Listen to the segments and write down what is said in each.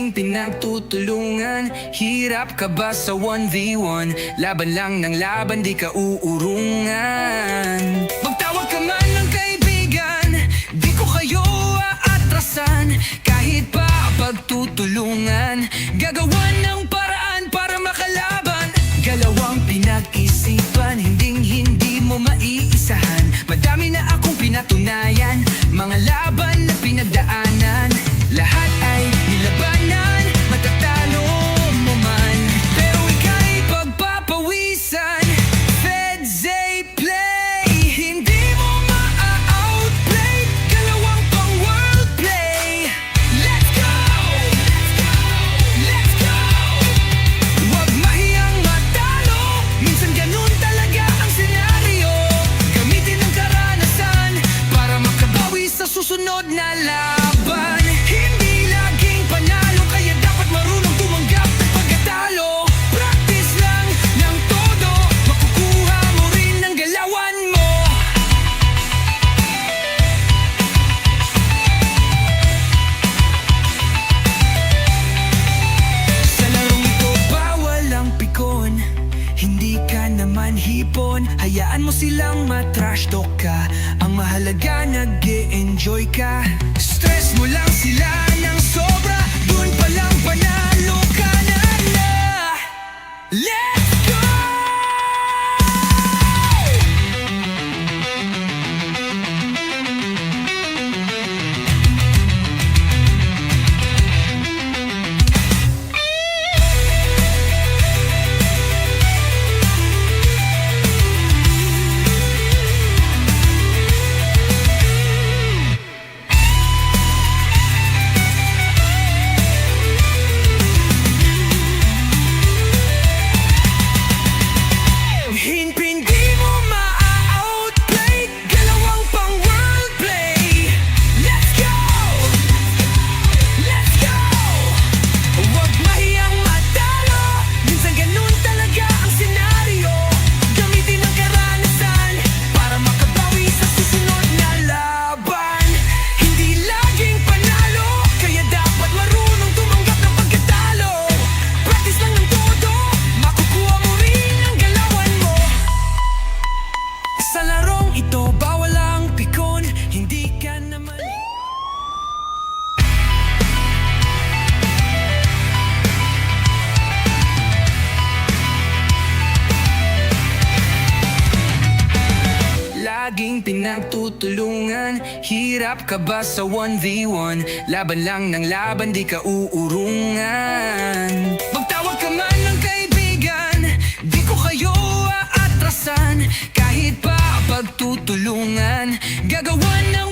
ating pinagtutulungan. Hirap ka ba sa 1v1? Laban lang ng laban, di ka uurungan. Magtawag ka man ng kaibigan Di ko kayo aatrasan. Kahit pa pagtutulungan Gagawan ng kulungan Hirap ka ba sa 1v1? Laban lang ng laban, di ka uurungan. Magtawag ka man ng kaibigan Di ko kayo aatrasan. Kahit pa pagtutulungan Gagawan ng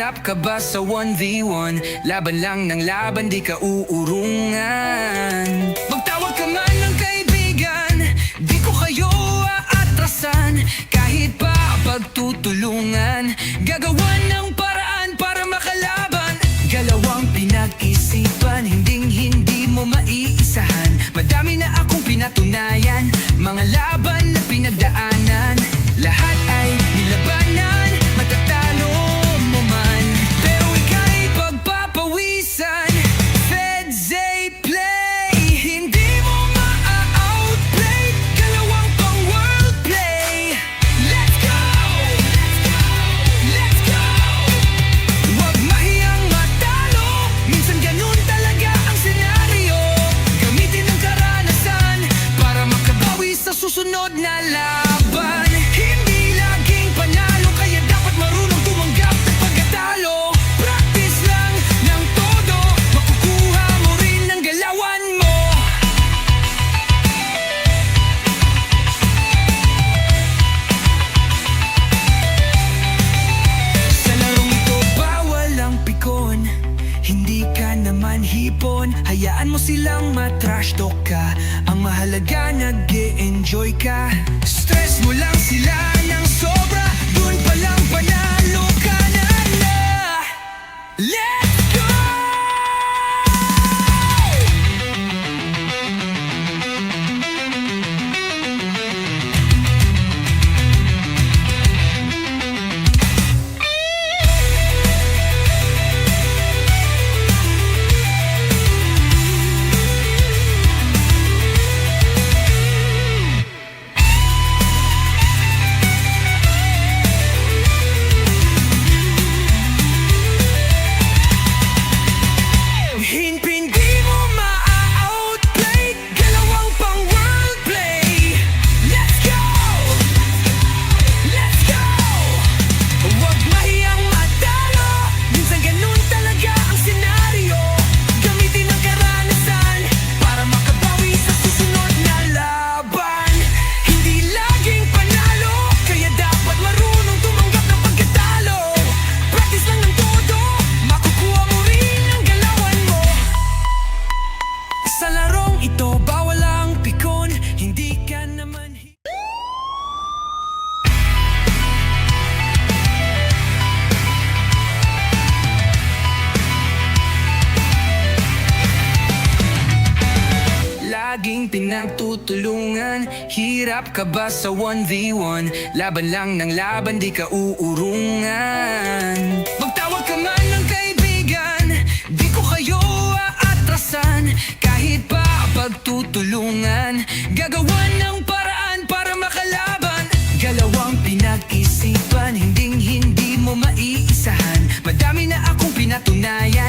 Hirap ka ba sa 1v1? Laban lang ng laban, di ka uurungan. Magtawag ka man ng kaibigan Di ko kayo aatrasan. Kahit pa pagtutulungan Gagawan ng paraan para makalaban. Galawang pinag-isipan Hinding hindi mo maiisahan. Madami na akong pinatunayan Mga laban na pinagdaanan. Lahat Hirap ka ba sa 1v1? Laban lang ng laban, di ka uurungan. Magtawag ka man ng kaibigan Di ko kayo aatrasan. Kahit pa pagtutulungan Gagawan ng paraan para makalaban. Galawang pinag-isipan Hinding hindi mo maiisahan. Madami na akong pinatunayan.